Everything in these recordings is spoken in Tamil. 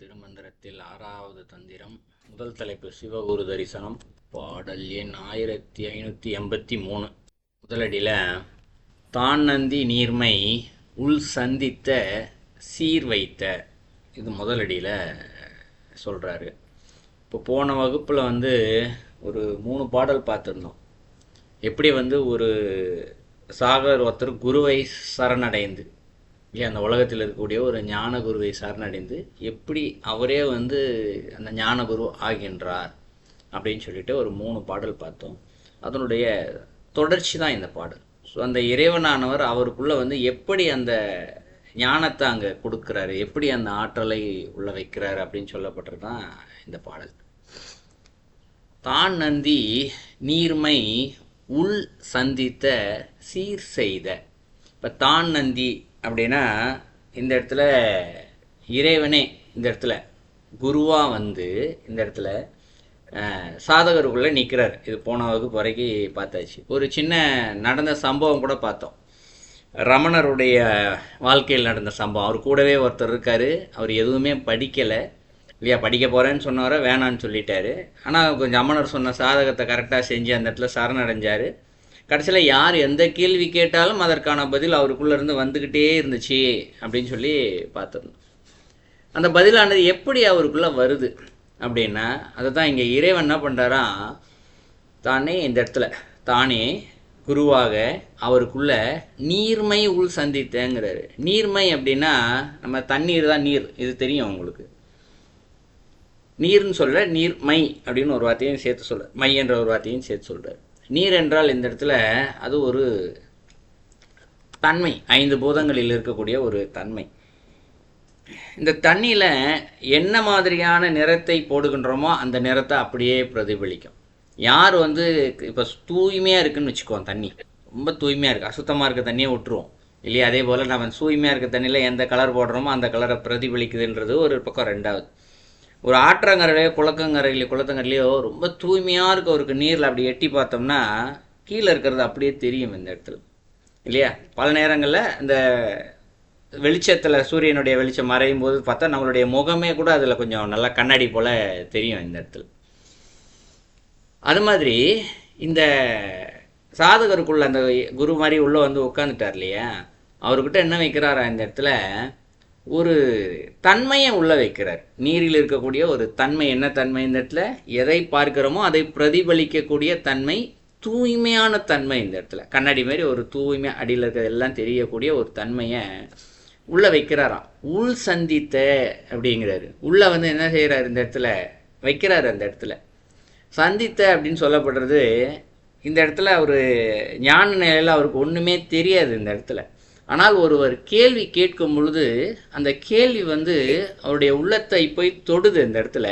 திருமந்திரத்தில் ஆறாவது தந்திரம். முதல் தலைப்பு சிவகுரு தரிசனம். பாடல் எண் ஆயிரத்தி ஐநூற்றி எண்பத்தி மூணு. முதலடியில் தான் நந்தி நீர்மை உள் சந்தித்த சீர் வைத்த. இது முதலடியில் சொல்கிறாரு இப்போ போன வகுப்பில் வந்து ஒரு மூணு பாடல் பார்த்துருந்தோம். எப்படி வந்து ஒரு சாகர் ஒருத்தர் குருவை சரணடைந்து இல்லையா அந்த உலகத்தில் இருக்கக்கூடிய ஒரு ஞான குருவை சரணடைந்து எப்படி அவரே வந்து அந்த ஞான குரு ஆகின்றார் அப்படின்னு சொல்லிட்டு ஒரு மூணு பாடல் பார்த்தோம். அதனுடைய தொடர்ச்சி தான் இந்த பாடல். ஸோ அந்த இறைவனானவர் அவருக்குள்ளே வந்து எப்படி அந்த ஞானத்தை அங்கே கொடுக்குறாரு எப்படி அந்த ஆற்றலை உள்ள வைக்கிறாரு அப்படின்னு சொல்லப்பட்டது தான் இந்த பாடல். தான் நந்தி நீர்மை உள் சந்தித்த சீர் செய்த. இப்போ தான் நந்தி அப்படின்னா இந்த இடத்துல இறைவனே இந்த இடத்துல குருவாக வந்து இந்த இடத்துல சாதகருக்குள்ளே நிற்கிறார் இது போன வகுப்பு வரைக்கும் பார்த்தாச்சு. ஒரு சின்ன நடந்த சம்பவம் கூட பார்த்தோம். ரமணருடைய வாழ்க்கையில் நடந்த சம்பவம். அவர் கூடவே ஒருத்தர் இருக்கார். அவர் எதுவுமே படிக்கலை. இல்லையா படிக்க போகிறேன்னு சொன்னவரை வேணான்னு சொல்லிட்டாரு. ஆனால் கொஞ்சம் அம்மனர் சொன்ன சாதகத்தை கரெக்டாக செஞ்சு அந்த இடத்துல சரணடைஞ்சார். கடைசியில் யார் எந்த கேள்வி கேட்டாலும் அதற்கான பதில் அவருக்குள்ளேருந்து வந்துக்கிட்டே இருந்துச்சு அப்படின்னு சொல்லி பார்த்துருந்தோம் அந்த பதிலானது எப்படி அவருக்குள்ளே வருது அப்படின்னா அதை தான் இங்கே இறைவன் என்ன பண்ணுறாரா தானே இந்த இடத்துல தானே குருவாக அவருக்குள்ள நீர்மை உள் சந்தித்தேங்கிறாரு. நீர்மை அப்படின்னா நம்ம தண்ணீர் தான் நீர் இது தெரியும் உங்களுக்கு. நீர்னு சொல்ல நீர்மை அப்படின்னு ஒரு வார்த்தையும் சேர்த்து சொல்கிற மை என்ற ஒரு வார்த்தையும் சேர்த்து சொல்கிறார் நீர் என்றால் இந்த இடத்துல அது ஒரு தன்மை ஐந்து பூதங்களில் இருக்கக்கூடிய ஒரு தன்மை. இந்த தண்ணியில் என்ன மாதிரியான நிறத்தை போடுகின்றோமோ அந்த நிறத்தை அப்படியே பிரதிபலிக்கும். யார் வந்து இப்போ தூய்மையாக இருக்குன்னு வச்சுக்குவோம் தண்ணி. ரொம்ப தூய்மையாக இருக்குது அசுத்தமாக இருக்க தண்ணியை விட்டுருவோம். இல்லையா? அதே போல் நம்ம தூய்மையாக இருக்க தண்ணியில் எந்த கலர் போடுறோமோ அந்த கலரை பிரதிபலிக்குதுன்றது ஒரு பக்கம் ரெண்டாவது. ஒரு ஆற்றங்கரையிலையோ குளக்கங்கரையிலையோ குளத்தங்கரையிலையோ ரொம்ப தூய்மையாக இருக்க ஒரு நீரில் அப்படி எட்டி பார்த்தோம்னா கீழே இருக்கிறது அப்படியே தெரியும் இந்த இடத்துல. இல்லையா? பல நேரங்களில் இந்த வெளிச்சத்தில் சூரியனுடைய வெளிச்சம் மறையும் போது பார்த்தா நம்மளுடைய முகமே கூட அதில் கொஞ்சம் நல்லா கண்ணாடி போல் தெரியும் இந்த இடத்துல. அது மாதிரி இந்த சாதகருக்குள்ள அந்த குரு மாதிரி உள்ளே வந்து உட்காந்துட்டார் இல்லையா? அவர்கிட்ட என்ன வைக்கிறாரா இந்த இடத்துல? ஒரு தன்மையை உள்ள வைக்கிறார். நீரில் இருக்கக்கூடிய ஒரு தன்மை என்ன தன்மை இந்த இடத்துல? எதை பார்க்கிறோமோ அதை பிரதிபலிக்கக்கூடிய தன்மை தூய்மையான தன்மை இந்த இடத்துல. கண்ணாடி மாதிரி ஒரு தூய்மை அடியில் இருக்கிறதெல்லாம் தெரியக்கூடிய ஒரு தன்மையை உள்ள வைக்கிறாராம். உள் சந்தித்த அப்படிங்கிறாரு. உள்ள வந்து என்ன செய்கிறாரு இந்த இடத்துல? வைக்கிறாரு அந்த இடத்துல. சந்தித்த அப்படின்னு சொல்லப்படுறது இந்த இடத்துல ஒரு ஞான நிலையில் அவருக்கு ஒன்றுமே தெரியாது இந்த இடத்துல. ஆனால் ஒருவர் கேள்வி கேட்கும் பொழுது அந்த கேள்வி வந்து அவருடைய உள்ளத்தை போய் தொடுது இந்த இடத்துல.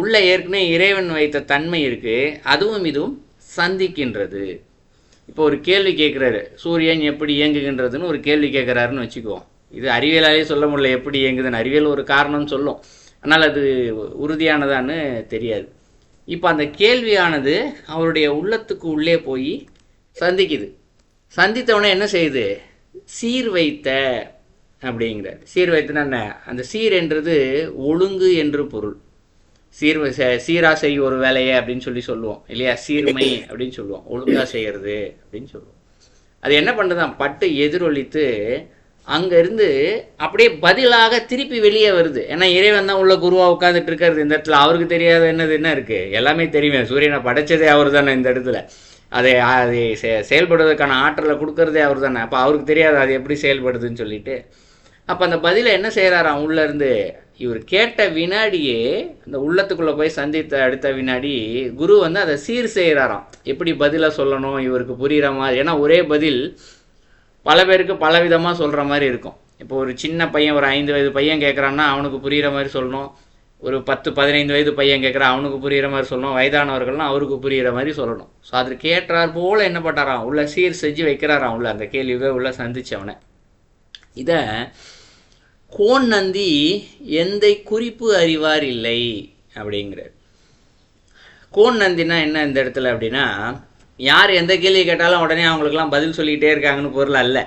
உள்ள ஏற்கனவே இறைவன் வைத்த தன்மை இருக்கு அதுவும் இதுவும் சந்திக்கின்றது. இப்போ ஒரு கேள்வி கேட்குறாரு சூரியன் எப்படி இயங்குகின்றதுன்னு ஒரு கேள்வி கேட்குறாருன்னு வச்சுக்குவோம் இது அறிவியலாலே சொல்ல முடியல எப்படி இயங்குதுன்னு. அறிவியல் ஒரு காரணம்னு சொல்லும். ஆனால் அது உறுதியானதான்னு தெரியாது. இப்போ அந்த கேள்வியானது அவருடைய உள்ளத்துக்கு உள்ளே போய் சந்திக்குது. சந்தித்தவொடனே என்ன செய்யுது? சீர் வைத்த அப்படிங்கிறார். சீர் வைத்தனா என்ன? அந்த சீர் என்றது ஒழுங்கு என்று பொருள். சீர் சீரா செய் ஒரு வேலையை அப்படின்னு சொல்லி சொல்லுவோம் இல்லையா? சீர்மை அப்படின்னு சொல்லுவோம். ஒழுங்கா செய்யறது அப்படின்னு சொல்லுவோம். அது என்ன பண்ணுறதான் பட்டு எதிரொலித்து அங்க இருந்து அப்படியே பதிலாக திருப்பி வெளியே வருது. ஏன்னா இறைவன் தான் உள்ள குருவா உட்காந்துட்டு இருக்கிறது இந்த இடத்துல. அவருக்கு தெரியாத என்னது என்ன இருக்கு? எல்லாமே தெரியுமே. சூரியனை படைச்சதே அவர் தானே இந்த இடத்துல. அதை அதை செ- செயல்படுவதற்கான ஆற்றலை கொடுக்கறதே அவர் தானே அப்போ அவருக்கு தெரியாது அது எப்படி செயல்படுதுன்னு சொல்லிட்டு. அப்போ அந்த பதிலை என்ன செய்கிறாராம் உள்ளேருந்து இவர் கேட்ட வினாடியே அந்த உள்ளத்துக்குள்ளே போய் சந்தித்த அடுத்த வினாடி குரு வந்து அதை சீர் செய்கிறாராம் எப்படி பதிலை சொல்லணும்? இவருக்கு புரிகிற மாதிரி. ஏன்னா ஒரே பதில் பல பேருக்கு பல விதமாக சொல்கிற மாதிரி இருக்கும். இப்போ ஒரு சின்ன பையன் ஒரு ஐந்து வயது பையன் கேட்குறான்னா அவனுக்கு புரிகிற மாதிரி சொல்லணும். ஒரு பத்து பதினைந்து வயது பையன் கேட்குறான் அவனுக்கு புரிகிற மாதிரி சொல்லணும். வயதானவர்கள்லாம் அவருக்கு புரிகிற மாதிரி சொல்லணும். ஸோ அதற்கு கேட்டார் போல் என்ன பண்ணாராம் உள்ள சீர் செஞ்சு வைக்கிறாராம் உள்ள அந்த கேள்வியே உள்ள சந்திச்சவனை இதை கோன் நந்தி எந்த குறிப்பு அறிவார் இல்லை அப்படிங்கிறார். கோன் நந்தினா என்ன இந்த இடத்துல அப்படின்னா யார் எந்த கேள்வி கேட்டாலும் உடனே அவங்களுக்கெல்லாம் பதில் சொல்லிக்கிட்டே இருக்காங்கன்னு பொருள் அல்ல.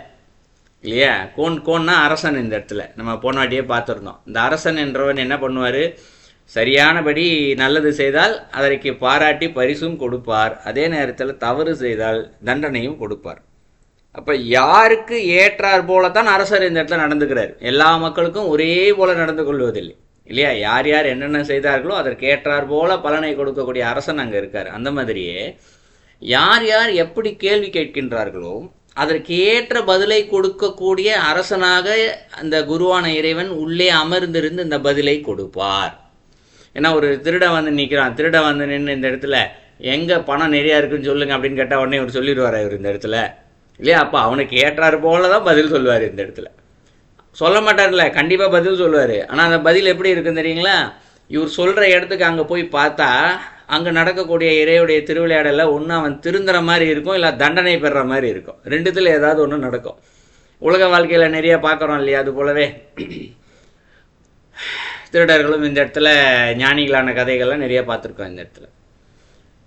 இல்லையா? கோன் கோன்னா அரசன் இந்த இடத்துல. நம்ம போன வாட்டியே பார்த்துருந்தோம். இந்த அரசன் என்றவன் என்ன பண்ணுவார்? சரியானபடி நல்லது செய்தால் அதற்கு பாராட்டி பரிசும் கொடுப்பார். அதே நேரத்தில் தவறு செய்தால் தண்டனையும் கொடுப்பார். அப்போ யாருக்கு ஏற்றார் போல தான் அரசர் இந்த இடத்துல நடந்துக்கிறார். எல்லா மக்களுக்கும் ஒரே போல நடந்து கொள்வதில்லை. இல்லையா? யார் யார் என்னென்ன செய்தார்களோ அதற்கு ஏற்றார் போல பலனை கொடுக்கக்கூடிய அரசன் அங்கே இருக்கார். அந்த மாதிரியே யார் யார் எப்படி கேள்வி கேட்கின்றார்களோ அதற்கு ஏற்ற பதிலை கொடுக்கக்கூடிய அரசனாக அந்த குருவான இறைவன் உள்ளே அமர்ந்திருந்து இந்த பதிலை கொடுப்பார். ஏன்னா ஒரு திருடன் வந்து நிற்கிறான் திருடன் வந்து நின்று இந்த இடத்துல எங்கே பணம் நிறையா இருக்குன்னு சொல்லுங்க அப்படின்னு கேட்டால் உடனே இவர் சொல்லிடுவார் இவர் இந்த இடத்துல. இல்லையா? அப்போ அவனுக்கு ஏற்றாறு போல தான் பதில் சொல்லுவார் இந்த இடத்துல. சொல்ல மாட்டார்ல கண்டிப்பாக பதில் சொல்லுவார். ஆனால் அந்த பதில் எப்படி இருக்குன்னு தெரியுங்களா? இவர் சொல்கிற இடத்துக்கு அங்கே போய் பார்த்தா அங்கே நடக்கக்கூடிய இறையுடைய திருவிளையாடலில் ஒன்று அவன் திருந்துற மாதிரி இருக்கும் இல்லை தண்டனை பெறுற மாதிரி இருக்கும். ரெண்டுத்தில் ஏதாவது ஒன்று நடக்கும். உலக வாழ்க்கையில் நிறைய பார்க்குறோம் இல்லையா? அது போலவே திருடர்களும் இந்த இடத்துல ஞானிகளான கதைகள்லாம் நிறைய பார்த்துருக்கோம் இந்த இடத்துல.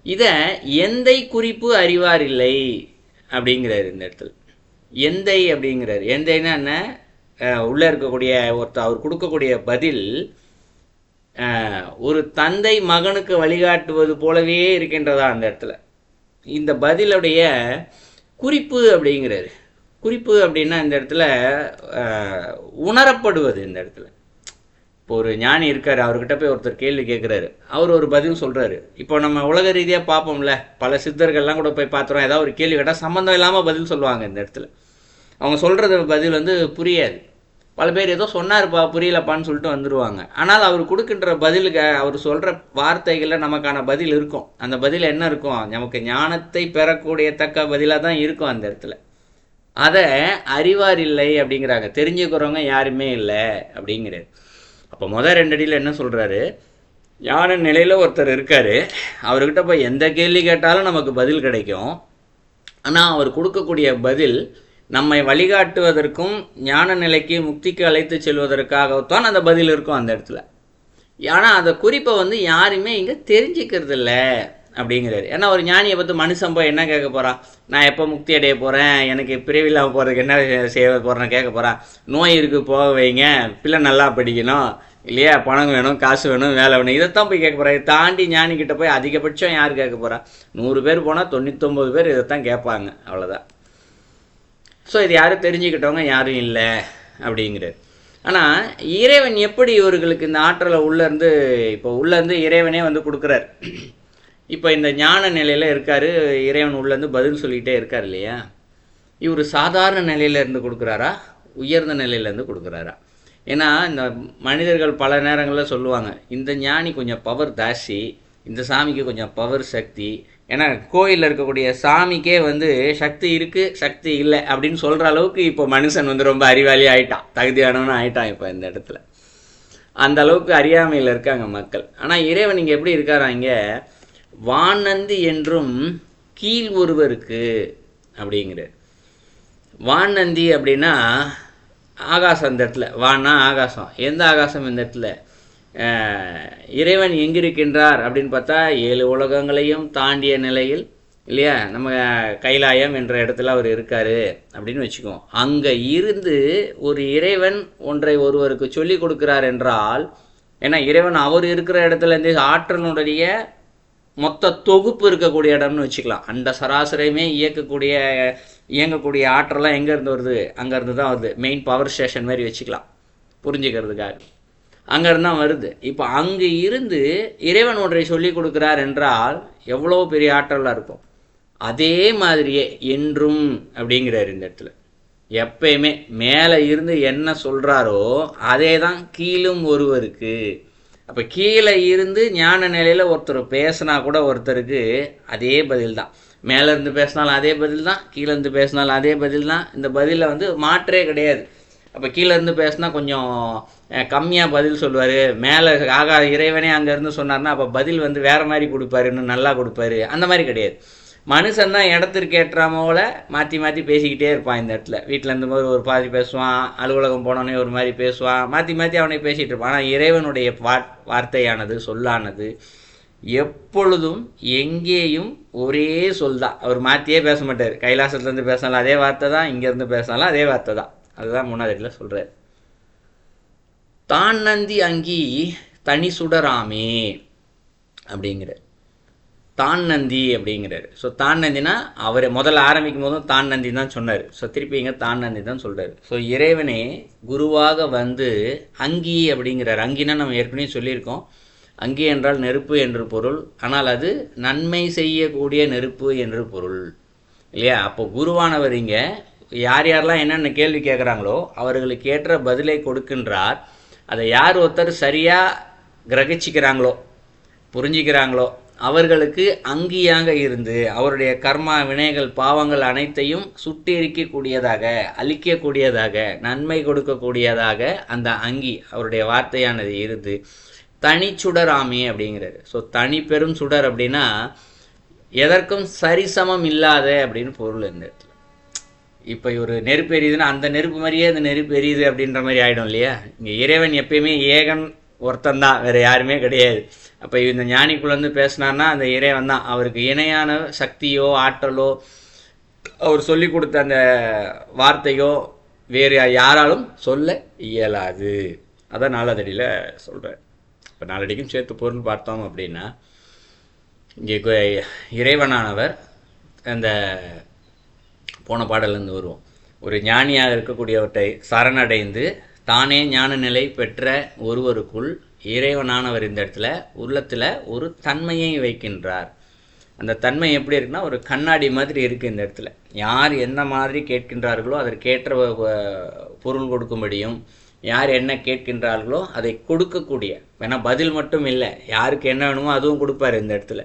இதை எந்தை குறிப்பு அறிவார் இல்லை அப்படிங்கிறாரு இந்த இடத்துல. எந்தை அப்படிங்கிறாரு. எந்தைன்னா என்ன? உள்ளே இருக்கக்கூடிய ஒருத்தர் அவர் கொடுக்கக்கூடிய பதில் ஒரு தந்தை மகனுக்கு வழிகாட்டுவது போலவே இருக்கின்றதா அந்த இடத்துல? இந்த பதிலுடைய குறிப்பு அப்படிங்கிறாரு. குறிப்பு அப்படின்னா இந்த இடத்துல உணரப்படுவது இந்த இடத்துல. இப்போ ஒரு ஞானி இருக்கார் அவர்கிட்ட போய் ஒருத்தர் கேள்வி கேட்குறாரு அவர் ஒரு பதில் சொல்கிறாரு இப்போ நம்ம உலக ரீதியாக பார்ப்போம்ல பல சித்தர்கள்லாம் கூட போய் பார்த்துறோம். ஏதாவது ஒரு கேள்வி கேட்டால் சம்மந்தம் இல்லாமல் பதில் சொல்லுவாங்க இந்த இடத்துல. அவங்க சொல்கிறது பதில் வந்து புரியாது. பல பேர் ஏதோ சொன்னார்ப்பா புரியலப்பான்னு சொல்லிட்டு வந்துடுவாங்க ஆனால் அவர் கொடுக்கின்ற பதிலுக்கு அவர் சொல்கிற வார்த்தைகளில் நமக்கான பதில் இருக்கும். அந்த பதில் என்ன இருக்கும்? நமக்கு ஞானத்தை பெறக்கூடிய தக்க பதிலாக தான் இருக்கும் அந்த இடத்துல. அதை அறிவார் இல்லை அப்படிங்கிறாங்க. தெரிஞ்சுக்கிறவங்க யாருமே இல்லை அப்படிங்கிறது அப்போ முதல் ரெண்டு அடியில் என்ன சொல்கிறாரு ஞான நிலையில் ஒருத்தர் இருக்கார். அவர்கிட்ட போய் எந்த கேள்வி கேட்டாலும் நமக்கு பதில் கிடைக்கும். ஆனால் அவர் கொடுக்கக்கூடிய பதில் நம்மை வழிகாட்டுவதற்கும் ஞான நிலைக்கு முக்திக்கு அழைத்து செல்வதற்காகத்தான் அந்த பதில் இருக்கும் அந்த இடத்துல. ஆனால் அந்த குறிப்பை வந்து யாருமே இங்கே தெரிஞ்சுக்கிறது இல்லை அப்படிங்கிறாரு. ஏன்னா ஒரு ஞானியை பற்றி மனுஷன் போய் என்ன கேட்க போகிறான் நான் எப்போ முக்தி அடைய போகிறேன் எனக்கு பிரிவில்லாமல் போகிறதுக்கு என்ன செய்ய போகிறேன்னு கேட்க போகிறான் நோய் இருக்கு போக வைங்க. பிள்ளை நல்லா படிக்கணும். இல்லையா? பணம் வேணும் காசு வேணும் வேலை வேணும். இதைத்தான் போய் கேட்க போகிறேன் தாண்டி ஞானிக்கிட்ட போய் அதிகபட்சம் யார் கேட்க போகிறா நூறு பேர் போனால் தொண்ணூத்தொம்பது பேர் இதைத்தான் கேட்பாங்க. அவ்வளோதான் ஸோ இது யாரும் தெரிஞ்சுக்கிட்டவங்க? யாரும் இல்லை. அப்படிங்கிறது ஆனால் இறைவன் எப்படி இவர்களுக்கு இந்த ஆற்றலை உள்ளேருந்து இப்போ உள்ளேருந்து இறைவனே வந்து கொடுக்குறார்? இப்போ இந்த ஞான நிலையில் இருக்கார். இறைவன் உள்ளேருந்து பதில் சொல்லிகிட்டே இருக்கார் இல்லையா? இவர் சாதாரண நிலையில இருந்து கொடுக்குறாரா? உயர்ந்த நிலையிலேருந்து கொடுக்குறாரா? ஏன்னா இந்த மனிதர்கள் பல நேரங்களில் சொல்லுவாங்க இந்த ஞானி கொஞ்சம் பவர் தாசி இந்த சாமிக்கு கொஞ்சம் பவர் சக்தி. ஏன்னா கோயிலில் இருக்கக்கூடிய சாமிக்கே வந்து சக்தி இருக்குது சக்தி இல்லை அப்படின்னு சொல்கிற அளவுக்கு இப்போ மனுஷன் வந்து ரொம்ப அறிவாளி ஆயிட்டான். தகுதியானவனும் ஆயிட்டான் இப்போ இந்த இடத்துல. அந்த அளவுக்கு அறியாமையில் இருக்காங்க மக்கள். ஆனால் இறைவன் இங்கே எப்படி இருக்காரா இங்கே? வானந்தி என்றும் கீழ் ஒருவருக்கு அப்படிங்கிறார். வானந்தி அப்படின்னா ஆகாசம் இந்த இடத்துல. வான்னா ஆகாசம். எந்த ஆகாசம் இந்த இடத்துல? இறைவன் எங்கிருக்கின்றார் அப்படின்னு பார்த்தா ஏழு உலகங்களையும் தாண்டிய நிலையில் இல்லையா? நம்ம கைலாயம் என்ற இடத்துல அவர் இருக்காரு அப்படின்னு வச்சுக்குவோம். அங்கே இருந்து ஒரு இறைவன் ஒன்றை ஒருவருக்கு சொல்லி கொடுக்கிறார் என்றால் ஏன்னா இறைவன் அவர் இருக்கிற இடத்துல இருந்து ஆற்றலுடைய மொத்த தொகுப்பு இருக்கக்கூடிய இடம்னு வச்சுக்கலாம். அந்த சராசரியுமே இயக்கக்கூடிய இயங்கக்கூடிய ஆற்றலாம் எங்கேருந்து வருது? அங்கேருந்து தான் வருது. மெயின் பவர் ஸ்டேஷன் மாதிரி வச்சுக்கலாம். புரிஞ்சுக்கிறதுக்காக. அங்கேருந்து தான் வருது. இப்போ அங்கே இருந்து இறைவன் ஒன்றை சொல்லி கொடுக்குறார் என்றால் எவ்வளோ பெரிய ஆற்றலாக இருக்கும் அதே மாதிரியே என்றும் அப்படிங்கிறார் இந்த இடத்துல. எப்பயுமே மேலே இருந்து என்ன சொல்கிறாரோ அதே தான் கீழும் ஒருவருக்கு. அப்போ கீழே இருந்து ஞான நிலையில் ஒருத்தர் பேசினா கூட ஒருத்தருக்கு அதே பதில் தான் மேலே இருந்து பேசினாலும் அதே பதில் தான் கீழே இருந்து பேசினாலும் அதே பதில் தான் இந்த பதிலில் வந்து மாற்றே கிடையாது. அப்போ கீழே இருந்து பேசினா கொஞ்சம் கம்மியாக பதில் சொல்லுவார். மேலே ஆகா இறைவனே அங்கேருந்து சொன்னார்னா அப்போ பதில் வந்து வேறு மாதிரி கொடுப்பாரு இன்னும் நல்லா கொடுப்பாரு. அந்த மாதிரி கிடையாது. மனுஷன் தான் இடத்திற்கு ஏற்றாம போல மாற்றி மாற்றி பேசிக்கிட்டே இருப்பான் இந்த இடத்துல. வீட்டில் இருந்தபோது ஒரு பாதி பேசுவான் அலுவலகம் போனோடனே ஒரு மாதிரி பேசுவான் மாற்றி மாற்றி அவனை பேசிகிட்டு இருப்பான். ஆனால் இறைவனுடைய வா வார்த்தையானது சொல்லானது எப்பொழுதும் எங்கேயும் ஒரே சொல் தான். அவர் மாற்றியே பேச மாட்டார். கைலாசத்துலேருந்து பேசினாலும் அதே வார்த்தை தான் இங்கேருந்து பேசினாலும் அதே வார்த்தை தான். அதுதான் மூணாவது சொல்கிறார் தான் நந்தி அங்கி தனி சுடராமே அப்படிங்கிறார். தான் நந்தி அப்படிங்கிறாரு. ஸோ தான் நந்தினா அவர் முதல்ல ஆரம்பிக்கும் போதும் தான் நந்தி தான் சொன்னார். ஸோ திருப்பி இங்கே தான் நந்தி தான் சொல்கிறார் ஸோ இறைவனே குருவாக வந்து அங்கி அப்படிங்கிறார். அங்கினா நம்ம ஏற்கனவே சொல்லியிருக்கோம். அங்கி என்றால் நெருப்பு என்று பொருள். ஆனால் அது நன்மை செய்யக்கூடிய நெருப்பு என்று பொருள். இல்லையா? அப்போ குருவானவர் இங்கே யார் யாரெல்லாம் என்னென்ன கேள்வி கேட்குறாங்களோ அவர்களுக்கு ஏற்ற பதிலை கொடுக்கின்றார். அதை யார் ஒருத்தர் சரியாக கிரகிச்சிக்கிறாங்களோ புரிஞ்சிக்கிறாங்களோ அவர்களுக்கு அங்கியாக இருந்து அவருடைய கர்மா வினைகள் பாவங்கள் அனைத்தையும் சுட்டெரிக்கக்கூடியதாக அழிக்கக்கூடியதாக நன்மை கொடுக்கக்கூடியதாக அந்த அங்கி அவருடைய வார்த்தையானது இருந்து தனி சுடராமே அப்படிங்கிறாரு. ஸோ தனி பெரும் சுடர் அப்படின்னா எதற்கும் சரிசமம் இல்லாத அப்படின்னு பொருள் இந்த இடத்துல. இப்போ ஒரு நெருப்பு எரியுதுன்னா அந்த நெருப்பு மாதிரியே அந்த நெருப்பு எரியுது அப்படின்ற மாதிரி ஆகிடும் இல்லையா? இங்கே இறைவன் எப்பயுமே ஏகன் ஒருத்தன் தான் வேறு யாருமே கிடையாது. அப்போ இந்த ஞானிக்குள்ளேருந்து பேசினார்னா அந்த இறைவன் தான். அவருக்கு இணையான சக்தியோ ஆற்றலோ அவர் சொல்லி கொடுத்த அந்த வார்த்தையோ வேறு யாராலும் சொல்ல இயலாது. அதான் நாலாதடியில் சொல்கிறேன் இப்போ நாலடிக்கும் சேர்த்து பொருள் பார்த்தோம் அப்படின்னா இங்கே இறைவனானவர் அந்த போன பாடலேருந்து வருவோம். ஒரு ஞானியாக இருக்கக்கூடியவற்றை சரணடைந்து தானே ஞான நிலை பெற்ற ஒருவருக்குள் இறைவனானவர் இந்த இடத்துல உள்ளத்தில் ஒரு தன்மையை வைக்கின்றார். அந்த தன்மை எப்படி இருக்குன்னா ஒரு கண்ணாடி மாதிரி இருக்குது இந்த இடத்துல. யார் எந்த மாதிரி கேட்கின்றார்களோ அதற்கேற்ற பொருள் கொடுக்கும்படியும் யார் என்ன கேட்கின்றார்களோ அதை கொடுக்கக்கூடிய ஏன்னா பதில் மட்டும் இல்லை யாருக்கு என்ன வேணுமோ அதுவும் கொடுப்பாரு இந்த இடத்துல.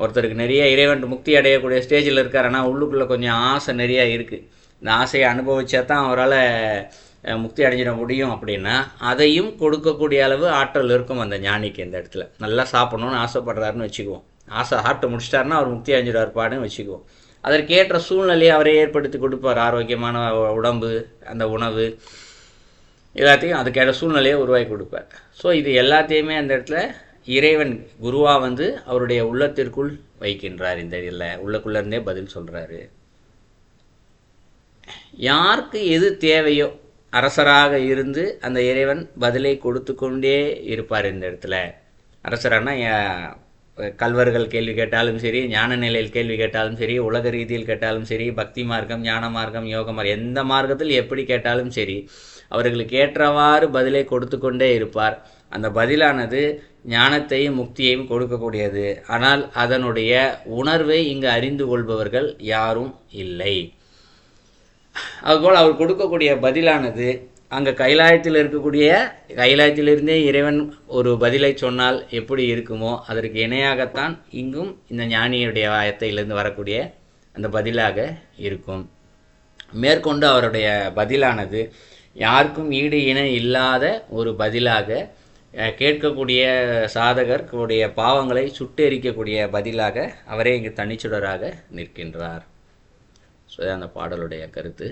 ஒருத்தருக்கு நிறைய இறைவன் முக்தி அடையக்கூடிய ஸ்டேஜில் இருக்கார் ஆனால் உள்ளுக்குள்ளே கொஞ்சம் ஆசை நிறையா இருக்குது இந்த ஆசையை அனுபவிச்சா தான் அவரால் முக்தி அடைஞ்சிட முடியும் அப்படின்னா அதையும் கொடுக்கக்கூடிய அளவு ஆற்றல் இருக்கும் அந்த ஞானிக்கு இந்த இடத்துல. நல்லா சாப்பிடணும்னு ஆசைப்படுறாருன்னு வச்சுக்குவோம். ஆசை சாப்பிட்டு முடிச்சிட்டாருன்னா அவர் முக்தி அடைஞ்சிடுவார் பாடுன்னு வச்சுக்குவோம். அதற்கேற்ற சூழ்நிலையை அவரே ஏற்படுத்தி கொடுப்பார். ஆரோக்கியமான உடம்பு அந்த உணவு எல்லாத்தையும் அதுக்கேற்ற சூழ்நிலையை உருவாக்கி கொடுப்பார். ஸோ இது எல்லாத்தையுமே அந்த இடத்துல இறைவன் குருவாக வந்து அவருடைய உள்ளத்திற்குள் வைக்கின்றார். இந்த இதில் உள்ளக்குள்ளேருந்தே பதில் சொல்கிறாரு யாருக்கு எது தேவையோ அரசராக இருந்து அந்த இறைவன் பதிலை கொடுத்து கொண்டே இருப்பார் இந்த இடத்துல. அரசரானா கல்வர்கள் கேள்வி கேட்டாலும் சரி ஞான நிலையில் கேள்வி கேட்டாலும் சரி உலக ரீதியில் கேட்டாலும் சரி பக்தி மார்க்கம் ஞான மார்க்கம் யோக மார்க்கம் எந்த மார்க்கத்தில் எப்படி கேட்டாலும் சரி அவர்களுக்கு ஏற்றவாறு பதிலை கொடுத்து கொண்டே இருப்பார். அந்த பதிலானது ஞானத்தையும் முக்தியையும் கொடுக்கக்கூடியது. ஆனால் அதனுடைய உணர்வை இங்கு அறிந்து கொள்பவர்கள் யாரும் இல்லை. அதுபோல் அவர் கொடுக்கக்கூடிய பதிலானது அங்கே கைலாயத்தில் இருக்கக்கூடிய கைலாயத்திலிருந்தே இறைவன் ஒரு பதிலை சொன்னால் எப்படி இருக்குமோ அதற்கு இணையாகத்தான் இங்கும் இந்த ஞானியுடைய வாயத்தையிலிருந்து வரக்கூடிய அந்த பதிலாக இருக்கும். மேற்கொண்டு அவருடைய பதிலானது யாருக்கும் ஈடு இணை இல்லாத ஒரு பதிலாக கேட்கக்கூடிய சாதகர்களுடைய பாவங்களை சுட்டெரிக்கக்கூடிய பதிலாக அவரே இங்கு தனிச்சுடராக நிற்கின்றார். ஸோ அந்த பாடலுடைய கருத்து.